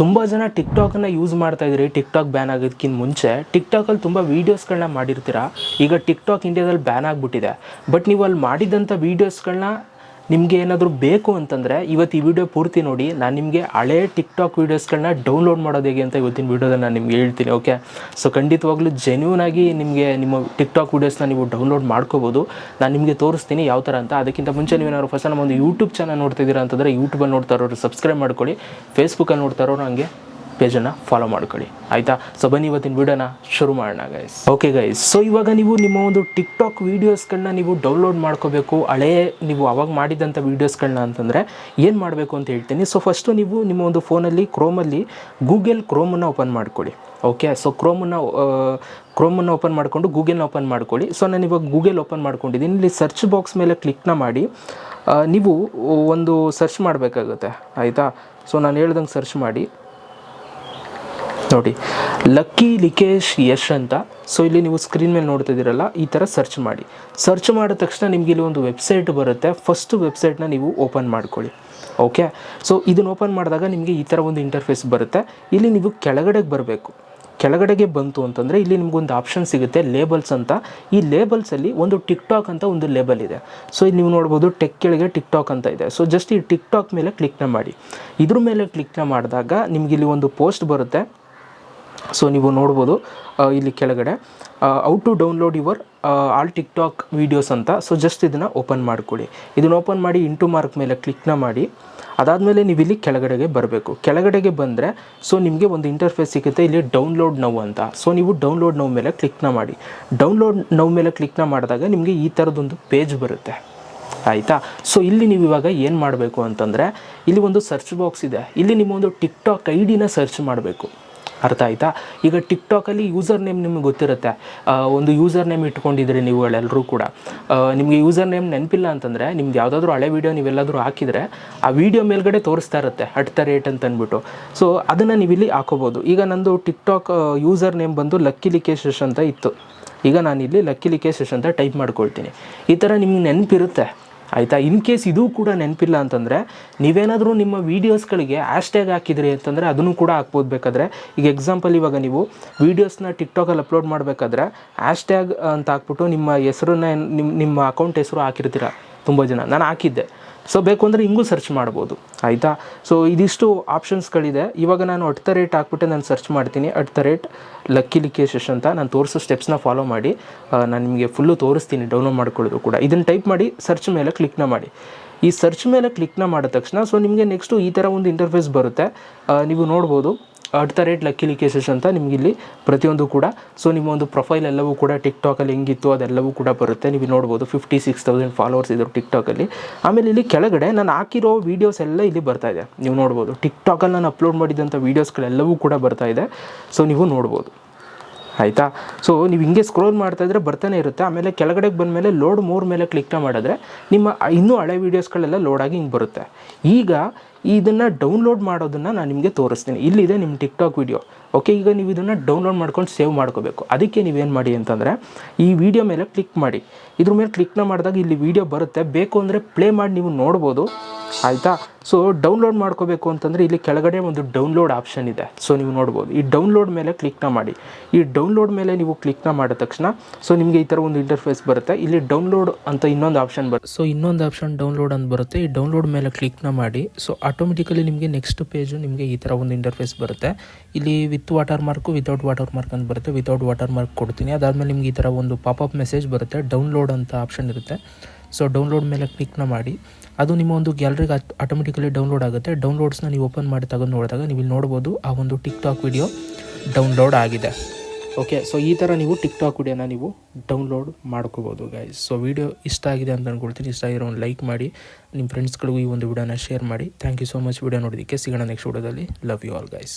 ತುಂಬ ಜನ tick ಟಿಕ್ಟಾಕನ್ನು use ಮಾಡ್ತಾ ಇದ್ರಿ ಟಿಕ್ಟಾಕ್ ಬ್ಯಾನ್ ಆಗೋದಕ್ಕಿಂತ ಮುಂಚೆ ಟಿಕ್ ಟಿಕ್ಟಾಕಲ್ಲಿ ತುಂಬ ವೀಡಿಯೋಸ್ಗಳನ್ನ ಮಾಡಿರ್ತೀರ? ಈಗ ಟಿಕ್ಟಾಕ್ ಇಂಡಿಯಾದಲ್ಲಿ ಬ್ಯಾನ್ ಆಗಿಬಿಟ್ಟಿದೆ. ಬಟ್ ನೀವು ಅಲ್ಲಿ ಮಾಡಿದಂಥ ವೀಡಿಯೋಸ್ಗಳನ್ನ ನಿಮಗೆ ಏನಾದರೂ ಬೇಕು ಅಂತಂದರೆ ಇವತ್ತು ಈ ವಿಡಿಯೋ ಪೂರ್ತಿ ನೋಡಿ, ನಾನು ನಿಮಗೆ ಹಳೆ ಟಿಕ್ಟಾಕ್ ವೀಡಿಯೋಸ್ಗಳನ್ನ ಡೌನ್ಲೋಡ್ ಮಾಡೋದು ಹೇಗೆ ಅಂತ ಇವತ್ತಿನ ವಿಡಿಯೋದಲ್ಲಿ ನಾನು ನಿಮ್ಗೆ ಹೇಳ್ತೀನಿ ಓಕೆ ಸೊ ಖಂಡಿತವಾಗ್ಲೂ ಜೆನ್ಯೂನ್ ಆಗಿ ನಿಮಗೆ ನಿಮ್ಮ ಟಿಕ್ ಟಾಕ್ ವೀಡಿಯೋಸ್ನ ನೀವು ಡೌನ್ಲೋಡ್ ಮಾಡ್ಕೋಬೋದು. ನಾನು ನಿಮಗೆ ತೋರಿಸ್ತೀನಿ ಯಾವ ಥರ ಅಂತ. ಅದಕ್ಕಿಂತ ಮುಂಚೆ ನೀವೇನಾದ್ರು ಫಸ್ಟ್ ನಮ್ಮ ಒಂದು ಯೂಟ್ಯೂಬ್ ಚಾನಲ್ ನೋಡ್ತಿದ್ದೀರಾ ಅಂತಂದರೆ ಯೂಟ್ಯೂಬಲ್ಲಿ ನೋಡ್ತಾ ಇರೋರು ಸಬ್ಸ್ಕ್ರೈಬ್ ಮಾಡ್ಕೊಳ್ಳಿ ಫೇಸ್ಬುಕ್ಕಲ್ಲಿ ನೋಡ್ತಾ ಇರೋರು ಹಂಗೆ ಪೇಜನ್ನು ಫಾಲೋ ಮಾಡ್ಕೊಳ್ಳಿ. ಆಯಿತಾ? ಸೊ ಬನ್ನಿ ಇವತ್ತಿನ ವಿಡಿಯೋನ ಶುರು ಮಾಡೋಣ ಗೈಸ್ ಓಕೆ ಗೈಸ್ ಸೊ ಇವಾಗ ನೀವು ನಿಮ್ಮ ಒಂದು ಟಿಕ್ ಟಿಕ್ಟಾಕ್ ವೀಡಿಯೋಸ್ಗಳನ್ನ ನೀವು ಡೌನ್ಲೋಡ್ ಮಾಡ್ಕೋಬೇಕು. ಹಳೇ ನೀವು ಅವಾಗ ಮಾಡಿದಂಥ ವೀಡಿಯೋಸ್ಗಳನ್ನ ಅಂತಂದರೆ ಏನು ಮಾಡಬೇಕು ಅಂತ ಹೇಳ್ತೀನಿ. ಸೊ ಫಸ್ಟು ನೀವು ನಿಮ್ಮ ಒಂದು ಫೋನಲ್ಲಿ ಕ್ರೋಮಲ್ಲಿ ಗೂಗಲ್ ಕ್ರೋಮನ್ನು ಓಪನ್ ಮಾಡ್ಕೊಳ್ಳಿ. ಓಕೆ ಸೊ ಕ್ರೋಮನ್ನು ಕ್ರೋಮನ್ನು ಓಪನ್ ಮಾಡಿಕೊಂಡು ಗೂಗಲ್ನ ಓಪನ್ ಮಾಡ್ಕೊಳ್ಳಿ. ಸೊ ನಾನು ಇವಾಗ ಗೂಗಲ್ ಓಪನ್ ಮಾಡ್ಕೊಂಡಿದ್ದೀನಿ. ಇಲ್ಲಿ ಸರ್ಚ್ ಬಾಕ್ಸ್ ಮೇಲೆ ಕ್ಲಿಕ್ನ ಮಾಡಿ ನೀವು ಒಂದು ಸರ್ಚ್ ಮಾಡಬೇಕಾಗುತ್ತೆ. ಆಯಿತಾ? ಸೊ ನಾನು ಹೇಳ್ದಂಗೆ ಸರ್ಚ್ ಮಾಡಿ. ನೋಡಿ ಲಕ್ಕಿ ಲಿಕೇಶ್ ಯಶ್ ಅಂತ. ಸೊ ಇಲ್ಲಿ ನೀವು ಸ್ಕ್ರೀನ್ ಮೇಲೆ ನೋಡ್ತಾ ಇದ್ದೀರಲ್ಲ, ಈ ಥರ ಸರ್ಚ್ ಮಾಡಿ. ಸರ್ಚ್ ಮಾಡಿದ ತಕ್ಷಣ ನಿಮಗೆ ಇಲ್ಲಿ ಒಂದು ವೆಬ್ಸೈಟ್ ಬರುತ್ತೆ. ಫಸ್ಟ್ ವೆಬ್ಸೈಟ್ನ ನೀವು ಓಪನ್ ಮಾಡ್ಕೊಳ್ಳಿ. ಓಕೆ ಸೊ ಇದನ್ನು ಓಪನ್ ಮಾಡಿದಾಗ ನಿಮಗೆ ಈ ಥರ ಒಂದು ಇಂಟರ್ಫೇಸ್ ಬರುತ್ತೆ. ಇಲ್ಲಿ ನೀವು ಕೆಳಗಡೆಗೆ ಬರಬೇಕು. ಕೆಳಗಡೆಗೆ ಬಂತು ಅಂತಂದರೆ ಇಲ್ಲಿ ನಿಮಗೊಂದು ಆಪ್ಷನ್ ಸಿಗುತ್ತೆ ಲೇಬಲ್ಸ್ ಅಂತ. ಈ ಲೇಬಲ್ಸಲ್ಲಿ ಒಂದು ಟಿಕ್ಟಾಕ್ ಅಂತ ಒಂದು ಲೇಬಲ್ ಇದೆ. ಸೊ ಇಲ್ಲಿ ನೀವು ನೋಡ್ಬೋದು ಟೆಕ್ ಕೆಳಗೆ ಟಿಕ್ ಟಾಕ್ ಅಂತ ಇದೆ. ಸೊ ಜಸ್ಟ್ ಈ ಟಿಕ್ ಟಾಕ್ ಮೇಲೆ ಕ್ಲಿಕ್ನ ಮಾಡಿ. ಇದ್ರ ಮೇಲೆ ಕ್ಲಿಕ್ನ ಮಾಡಿದಾಗ ನಿಮಗೆ ಇಲ್ಲಿ ಒಂದು ಪೋಸ್ಟ್ ಬರುತ್ತೆ. ಸೊ ನೀವು ನೋಡ್ಬೋದು ಇಲ್ಲಿ ಕೆಳಗಡೆ. How to download your all TikTok videos ಅಂತ. ಸೊ ಜಸ್ಟ್ ಇದನ್ನು ಓಪನ್ ಮಾಡಿಕೊಡಿ. ಇದನ್ನು ಓಪನ್ ಮಾಡಿ ಇಂಟು ಮಾರ್ಕ್ ಮೇಲೆ ಕ್ಲಿಕ್ನ ಮಾಡಿ. ಅದಾದಮೇಲೆ ನೀವು ಇಲ್ಲಿ ಕೆಳಗಡೆಗೆ ಬರಬೇಕು. ಕೆಳಗಡೆಗೆ ಬಂದರೆ ಸೊ ನಿಮಗೆ ಒಂದು ಇಂಟರ್ಫೇಸ್ ಸಿಗುತ್ತೆ. ಇಲ್ಲಿ ಡೌನ್ಲೋಡ್ ನೌ ಅಂತ. ಸೊ ನೀವು ಡೌನ್ಲೋಡ್ ನೌ ಮೇಲೆ ಕ್ಲಿಕ್ನ ಮಾಡಿ. ಡೌನ್ಲೋಡ್ ನೌ ಮೇಲೆ ಕ್ಲಿಕ್ನ ಮಾಡಿದಾಗ ನಿಮಗೆ ಈ ಥರದೊಂದು ಪೇಜ್ ಬರುತ್ತೆ. ಆಯಿತಾ? ಸೊ ಇಲ್ಲಿ ನೀವು ಇವಾಗ ಏನು ಮಾಡಬೇಕು ಅಂತಂದರೆ, ಇಲ್ಲಿ ಒಂದು ಸರ್ಚ್ ಬಾಕ್ಸ್ ಇದೆ. ಇಲ್ಲಿ ನಿಮ್ಮ ಒಂದು ಟಿಕ್ಟಾಕ್ ಐ ಡಿನ ಸರ್ಚ್ ಮಾಡಬೇಕು. ಅರ್ಥ ಆಯ್ತಾ? ಈಗ ಟಿಕ್ಟಾಕಲ್ಲಿ ಯೂಸರ್ ನೇಮ್ ನಿಮ್ಗೆ ಗೊತ್ತಿರುತ್ತೆ. ಒಂದು ಯೂಸರ್ ನೇಮ್ ಇಟ್ಕೊಂಡಿದ್ರಿ ನೀವುಗಳೆಲ್ಲರೂ ಕೂಡ. ನಿಮಗೆ ಯೂಸರ್ ನೇಮ್ ನೆನಪಿಲ್ಲ ಅಂತಂದರೆ ನಿಮ್ಗೆ ಯಾವುದಾದ್ರೂ ಹಳೆ ವೀಡಿಯೋ ನೀವೆಲ್ಲಾದರೂ ಹಾಕಿದರೆ ಆ ವಿಡಿಯೋ ಮೇಲ್ಗಡೆ ತೋರಿಸ್ತಾ ಇರುತ್ತೆ ಅಟ್ ದ ರೇಟ್ ಅಂತ ಅಂದ್ಬಿಟ್ಟು. ಸೊ ಅದನ್ನು ನೀವು ಇಲ್ಲಿ ಹಾಕೋಬೋದು. ಈಗ ನಂದು ಟಿಕ್ಟಾಕ್ ಯೂಸರ್ ನೇಮ್ ಬಂದು ಲಕ್ಕಿ ಲಿಕೇಶ್ ಅಂತ ಇತ್ತು. ಈಗ ನಾನಿಲ್ಲಿ ಲಕ್ಕಿ ಲಿಕೇಶ್ ಅಂತ ಟೈಪ್ ಮಾಡ್ಕೊಳ್ತೀನಿ. ಈ ಥರ ನಿಮ್ಗೆ ನೆನಪಿರುತ್ತೆ. ಆಯಿತಾ? ಇನ್ ಕೇಸ್ ಇದು ಕೂಡ ನೆನಪಿಲ್ಲ ಅಂತಂದರೆ, ನೀವೇನಾದರೂ ನಿಮ್ಮ ವೀಡಿಯೋಸ್ಗಳಿಗೆ ಹ್ಯಾಶ್ಟ್ಯಾಗ್ ಹಾಕಿದ್ರಿ ಅಂತಂದರೆ ಅದನ್ನು ಕೂಡ ಹಾಕ್ಬೋದು ಬೇಕಾದರೆ. ಈಗ ಎಕ್ಸಾಂಪಲ್ ಇವಾಗ ನೀವು ವೀಡಿಯೋಸ್ನ ಟಿಕ್ಟಾಕಲ್ಲಿ ಅಪ್ಲೋಡ್ ಮಾಡಬೇಕಾದ್ರೆ ಹ್ಯಾಶ್ಟ್ಯಾಗ್ ಅಂತ ಹಾಕ್ಬಿಟ್ಟು ನಿಮ್ಮ ಹೆಸರನ್ನ ನಿಮ್ಮ ನಿಮ್ಮ ಅಕೌಂಟ್ ಹೆಸರು ಹಾಕಿರ್ತೀರ? ತುಂಬ ಜನ. ನಾನು ಹಾಕಿದ್ದೆ. ಸೊ ಬೇಕು ಅಂದರೆ ಹಿಂಗೂ ಸರ್ಚ್ ಮಾಡ್ಬೋದು. ಆಯಿತಾ? ಸೊ ಇದಿಷ್ಟು ಆಪ್ಷನ್ಸ್ಗಳಿದೆ ಇವಾಗ ನಾನು ಅಟ್ ದ ರೇಟ್ ಹಾಕ್ಬಿಟ್ಟು ನಾನು ಸರ್ಚ್ ಮಾಡ್ತೀನಿ. ಅಟ್ ದ ರೇಟ್ ಲಕ್ಕಿ ಲಿಕೇಶಸ್ ಅಂತ ನಾನು ತೋರಿಸೋ ಸ್ಟೆಪ್ಸ್ನ ಫಾಲೋ ಮಾಡಿ. ನಾನು ನಿಮಗೆ ಫುಲ್ಲು ತೋರಿಸ್ತೀನಿ ಡೌನ್ಲೋಡ್ ಮಾಡ್ಕೊಳ್ಳೋದು ಕೂಡ. ಇದನ್ನು ಟೈಪ್ ಮಾಡಿ ಸರ್ಚ್ ಮೇಲೆ ಕ್ಲಿಕ್ನ ಮಾಡಿ. ಈ ಸರ್ಚ್ ಮೇಲೆ ಕ್ಲಿಕ್ನ ಮಾಡಿದ ತಕ್ಷಣ ಸೊ ನಿಮಗೆ ನೆಕ್ಸ್ಟು ಈ ಥರ ಒಂದು ಇಂಟರ್ಫೇಸ್ ಬರುತ್ತೆ. ನೀವು ನೋಡ್ಬೋದು. ಅಟ್ ದ ರೇಟ್ ಲಕ್ಕಿ ಕೇಸಸ್ ಅಂತ ನಿಮಗಿಲ್ಲಿ ಪ್ರತಿಯೊಂದು ಕೂಡ. ಸೊ ನಿಮ್ಮ ಒಂದು ಪ್ರೊಫೈಲ್ ಎಲ್ಲವೂ ಕೂಡ ಟಿಕ್ ಟಿಕ್ಟಾಕಲ್ಲಿ ಹೆಂಗಿತ್ತು ಅದೆಲ್ಲವೂ ಕೂಡ ಬರುತ್ತೆ. ನೀವು ನೋಡ್ಬೋದು ಫಿಫ್ಟಿ ಸಿಕ್ಸ್ ತೌಸಂಡ್ ಫಾಲೋವರ್ಸ್ ಇದ್ರು ಟಿಕ್ಟಾಕಲ್ಲಿ ಆಮೇಲೆ ಇಲ್ಲಿ ಕೆಳಗಡೆ ನಾನು ಹಾಕಿರೋ ವೀಡಿಯೋಸ್ ಎಲ್ಲ ಇಲ್ಲಿ ಬರ್ತಾ ಇದೆ. ನೀವು ನೋಡ್ಬೋದು ಟಿಕ್ಟಾಕಲ್ಲಿ ನಾನು ಅಪ್ಲೋಡ್ ಮಾಡಿದಂಥ ವೀಡಿಯೋಸ್ಗಳೆಲ್ಲವೂ ಕೂಡ ಬರ್ತಾ ಇದೆ. ಸೊ ನೀವು ನೋಡ್ಬೋದು. ಆಯಿತಾ? ಸೊ ನೀವು ಹಿಂಗೆ ಸ್ಕ್ರೋಲ್ ಮಾಡ್ತಾ ಇದ್ರೆ ಬರ್ತಾನೆ ಇರುತ್ತೆ. ಆಮೇಲೆ ಕೆಳಗಡೆಗೆ ಬಂದಮೇಲೆ ಲೋಡ್ ಮೂರ್ ಮೇಲೆ ಕ್ಲಿಕ್ ಮಾಡಿದ್ರೆ ನಿಮ್ಮ ಇನ್ನೂ ಹಳೆ ವೀಡಿಯೋಸ್ಗಳೆಲ್ಲ ಲೋಡ್ ಆಗಿ ಹಿಂಗೆ ಬರುತ್ತೆ. ಈಗ ಇದನ್ನು ಡೌನ್ಲೋಡ್ ಮಾಡೋದನ್ನು ನಾನು ನಿಮಗೆ ತೋರಿಸ್ತೀನಿ. ಇಲ್ಲಿದೆ ನಿಮ್ಮ ಟಿಕ್ಟಾಕ್ ವಿಡಿಯೋ ಓಕೆ ಈಗ ನೀವು ಇದನ್ನು ಡೌನ್ಲೋಡ್ ಮಾಡ್ಕೊಂಡು ಸೇವ್ ಮಾಡ್ಕೋಬೇಕು. ಅದಕ್ಕೆ ನೀವೇನು ಮಾಡಿ ಅಂತಂದರೆ, ಈ ವಿಡಿಯೋ ಮೇಲೆ ಕ್ಲಿಕ್ ಮಾಡಿ. ಇದ್ರ ಮೇಲೆ ಕ್ಲಿಕ್ನ ಮಾಡಿದಾಗ ಇಲ್ಲಿ ವಿಡಿಯೋ ಬರುತ್ತೆ. ಬೇಕು ಅಂದರೆ ಪ್ಲೇ ಮಾಡಿ ನೀವು ನೋಡ್ಬೋದು. ಆಯಿತಾ? ಸೊ ಡೌನ್ಲೋಡ್ ಮಾಡ್ಕೋಬೇಕು ಅಂತಂದರೆ ಇಲ್ಲಿ ಕೆಳಗಡೆ ಒಂದು ಡೌನ್ಲೋಡ್ ಆಪ್ಷನ್ ಇದೆ. ಸೊ ನೀವು ನೋಡ್ಬೋದು. ಈ ಡೌನ್ಲೋಡ್ ಮೇಲೆ ಕ್ಲಿಕ್ನ ಮಾಡಿ. ಈ ಡೌನ್ಲೋಡ್ ಮೇಲೆ ನೀವು ಕ್ಲಿಕ್ನ ಮಾಡಿದ ತಕ್ಷಣ ಸೊ ನಿಮಗೆ ಈ ಥರ ಒಂದು ಇಂಟರ್ಫೇಸ್ ಬರುತ್ತೆ. ಇಲ್ಲಿ ಡೌನ್ಲೋಡ್ ಅಂತ ಇನ್ನೊಂದು ಆಪ್ಷನ್ ಬರುತ್ತೆ. ಸೊ ಇನ್ನೊಂದು ಆಪ್ಷನ್ ಡೌನ್ಲೋಡ್ ಅಂತ ಬರುತ್ತೆ. ಈ ಡೌನ್ಲೋಡ್ ಮೇಲೆ ಕ್ಲಿಕ್ನ ಮಾಡಿ. ಸೊ ಆಟೋಮೆಟಿಕಲಿ ನಿಮಗೆ ನೆಕ್ಸ್ಟ್ ಪೇಜು ನಿಮಗೆ ಈ ಥರ ಒಂದು ಇಂಟರ್ಫೇಸ್ ಬರುತ್ತೆ. ಇಲ್ಲಿ with watermark without watermark ಅಂತ ಬರುತ್ತೆ. ವಿತೌಟ್ ವಾಟರ್ ಮಾರ್ಕ್ ಕೊಡ್ತೀನಿ. ಅದಾದಮೇಲೆ ನಿಮ್ಗೆ ಈ ಥರ ಒಂದು ಪಾಪಪ್ ಮೆಸೇಜ್ ಬರುತ್ತೆ. ಡೌನ್ಲೋಡ್ ಅಂತ ಆಪ್ಷನ್ ಇರುತ್ತೆ. ಸೊ ಡೌನ್ಲೋಡ್ ಮೇಲೆ ಕ್ಲಿಕ್ನ ಮಾಡಿ. ಅದು ನಿಮ್ಮ ಒಂದು ಗ್ಯಾಲರಿಗೆ ಆಟೋಮೆಟಿಕಲಿ ಡೌನ್ಲೋಡ್ ಆಗುತ್ತೆ. ಡೌನ್ಲೋಡ್ಸ್ನ ನೀವು ಓಪನ್ ಮಾಡಿ ತಗೊಂಡು ನೋಡಿದಾಗ ನೀವು ಇಲ್ಲಿ ನೋಡ್ಬೋದು ಆ ಒಂದು ಟಿಕ್ ಟಾಕ್ ವಿಡಿಯೋ ಡೌನ್ಲೋಡ್ ಆಗಿದೆ. ಓಕೆ ಸೊ ಈ ಥರ ನೀವು ಟಿಕ್ ಟಾಕ್ ವಿಡಿಯೋನ ನೀವು ಡೌನ್ಲೋಡ್ ಮಾಡ್ಕೋಬೋದು ಗೈಸ್ ಸೊ ವಿಡಿಯೋ ಇಷ್ಟ ಆಗಿದೆ ಅಂತ ಅಂದ್ಕೊಳ್ತೀನಿ ಇಷ್ಟ ಆಗಿರೋ ಒಂದು ಲೈಕ್ ಮಾಡಿ ನಿಮ್ಮ ಫ್ರೆಂಡ್ಸ್ಗಳಿಗೂ ಈ ಒಂದು ವಿಡಿಯೋನ ಶೇರ್ ಮಾಡಿ. Thank you so much video ನೋಡೋದಕ್ಕೆ ಸಿಗೋಣ ನೆಕ್ಸ್ಟ್ ವಿಡಿಯೋದಲ್ಲಿ ಲವ್ ಯು ಆಲ್ ಗೈಸ್